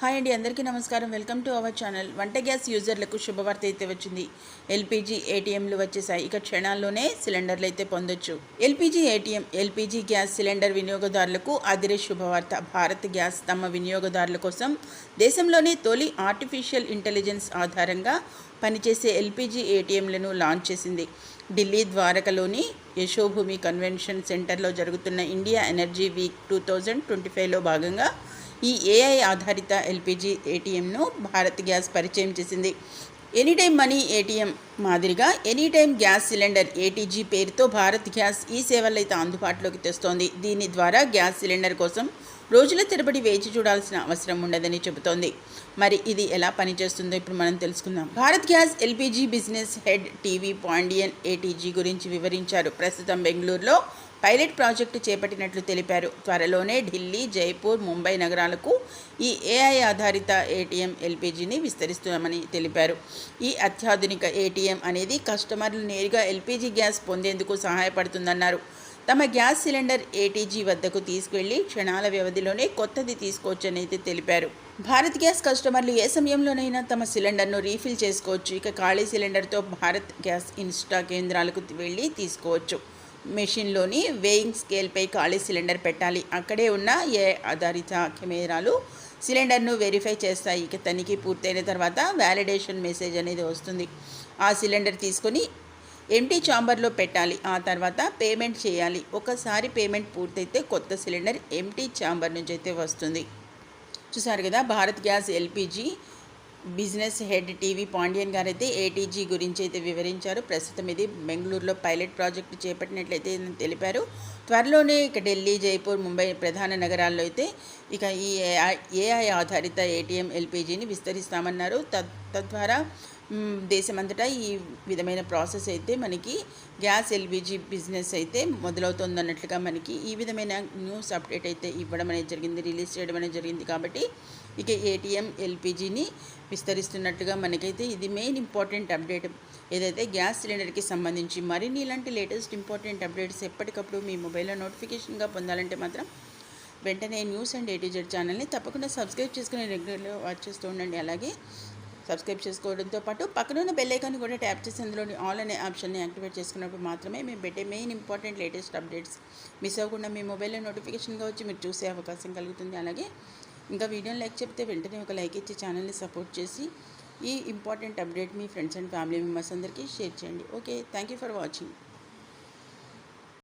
Hi అండి అందరికీ నమస్కారం. Welcome to our channel. వంట గ్యాస్ యూజర్లకు శుభవార్త అయితే వచ్చింది. ఎల్పిజి ఏటీఎంలు వచ్చేసాయి. ఇక క్షణాల్లోనే సిలిండర్లు అయితే పొందొచ్చు. LPG ATM LPG gas cylinder వినియోగదారులకు అదిరే శుభవార్త. భారత్ గ్యాస్ తమ వినియోగదారుల కోసం దేశంలోని తొలి ఆర్టిఫిషియల్ ఇంటెలిజెన్స్ ఆధారంగా పనిచేసే ఎల్పిజి ఏటీఎంలను లాంచ్ చేసింది. ఢిల్లీ ద్వారకలోని యశోభూమి కన్వెన్షన్ సెంటర్లో జరుగుతున్న India Energy Week two thousand twenty ఫైవ్లో భాగంగా ఈ ఏఐ ఆధారిత ఎల్పిజి ఏటీఎంను భారత్ గ్యాస్ పరిచయం చేసింది. ఎనీటైమ్ మనీ ఏటీఎం మాదిరిగా ఎనీటైమ్ గ్యాస్ సిలిండర్ ఏటీజీ పేరుతో భారత్ గ్యాస్ ఈ సేవలు అయితే అందుబాటులోకి తెస్తోంది. దీని ద్వారా గ్యాస్ సిలిండర్ కోసం రోజుల తరబడి వేచి చూడాల్సిన అవసరం ఉండదని చెబుతోంది. మరి ఇది ఎలా పనిచేస్తుందో ఇప్పుడు మనం తెలుసుకుందాం. Bharat gas LPG business head TV Pandian ATG గురించి వివరించారు. ప్రస్తుతం బెంగళూరులో పైలట్ ప్రాజెక్టు చేపట్టినట్లు తెలిపారు. త్వరలోనే ఢిల్లీ జైపూర్ ముంబై నగరాలకు ఈ ఏఐ ఆధారిత ఏటీఎం ఎల్పిజిని విస్తరిస్తున్నామని తెలిపారు. ఈ అత్యాధునిక ఏటీఎం అనేది కస్టమర్లు నేరుగా ఎల్పిజి గ్యాస్ పొందేందుకు సహాయపడుతుందన్నారు. తమ గ్యాస్ సిలిండర్ ఏటీజీ వద్దకు తీసుకెళ్ళి క్షణాల వ్యవధిలోనే కొత్తది తీసుకోవచ్చని అయితే తెలిపారు. భారత్ గ్యాస్ కస్టమర్లు ఏ సమయంలోనైనా తమ సిలిండర్ను రీఫిల్ చేసుకోవచ్చు. ఇక ఖాళీ సిలిండర్తో భారత్ గ్యాస్ ఇన్స్టా కేంద్రాలకు వెళ్ళి తీసుకోవచ్చు. మెషిన్లోని వేయింగ్ స్కేల్పై ఖాళీ సిలిండర్ పెట్టాలి. అక్కడే ఉన్న ఏ ఆధారిత కెమెరాలు సిలిండర్ను వెరిఫై చేస్తాయి. ఇక తనిఖీ పూర్తయిన తర్వాత వ్యాలిడేషన్ మెసేజ్ అనేది వస్తుంది. ఆ సిలిండర్ తీసుకొని ఎంటీ చాంబర్లో పెట్టాలి. ఆ తర్వాత పేమెంట్ చేయాలి. ఒకసారి పేమెంట్ పూర్తయితే కొత్త సిలిండర్ ఎంటీ చాంబర్ నుంచి అయితే వస్తుంది. చూసారు కదా Bharat gas LPG business head TV Pandian garu అయితే ఏటీజీ గురించి అయితే వివరించారు. ప్రస్తుతం ఇది బెంగళూరులో పైలట్ ప్రాజెక్టు చేపట్టినట్లయితే తెలిపారు. త్వరలోనే ఇక ఢిల్లీ జైపూర్ ముంబై ప్రధాన నగరాల్లో అయితే ఇక ఈ ఏఐ ఆధారిత ఏటీఎం ఎల్పీజీని విస్తరిస్తామన్నారు. తద్వారా దేశమంతటా ఈ విధమైన ప్రాసెస్ అయితే మనకి గ్యాస్ ఎల్పిజి బిజినెస్ అయితే మొదలవుతుంది అన్నట్లుగా మనకి ఈ విధమైన న్యూస్ అప్డేట్ అయితే ఇవ్వడం అనేది జరిగింది రిలీజ్ చేయడం అనేది జరిగింది కాబట్టి ఇక ఏటీఎం ఎల్పిజిని విస్తరిస్తున్నట్టుగా మనకైతే ఇది మెయిన్ ఇంపార్టెంట్ అప్డేట్. ఏదైతే గ్యాస్ సిలిండర్కి సంబంధించి మరిన్ని ఇలాంటి లేటెస్ట్ ఇంపార్టెంట్ అప్డేట్స్ ఎప్పటికప్పుడు మీ మొబైల్లో నోటిఫికేషన్గా పొందాలంటే మాత్రం వెంటనే న్యూస్ అండ్ ఏటీజెడ్ ఛానల్ని తప్పకుండా సబ్స్క్రైబ్ చేసుకుని రెగ్యులర్గా వాచ్ చేస్తూ ఉండండి. అలాగే సబ్స్క్రైబ్ చేసుకోవడంతో పాటు పక్కనున్న బెల్ ఐకాన్ కూడా ట్యాప్ చేసి అందులోని ఆల్ అనే ఆప్షన్ని యాక్టివేట్ చేసుకున్నప్పుడు మాత్రమే మేము పెట్టే main important latest updates miss అవ్వకుండా మీ మొబైల్లో నోటిఫికేషన్గా వచ్చి మీరు చూసే అవకాశం కలుగుతుంది. అలాగే ఇంకా వీడియోని లైక్ చెప్తే వెంటనే ఒక లైక్ ఇచ్చి ఛానల్ని సపోర్ట్ చేసి ఈ ఇంపార్టెంట్ అప్డేట్ మీ ఫ్రెండ్స్ అండ్ ఫ్యామిలీ మెంబర్స్ అందరికీ షేర్ చేయండి. Okay thank you for watching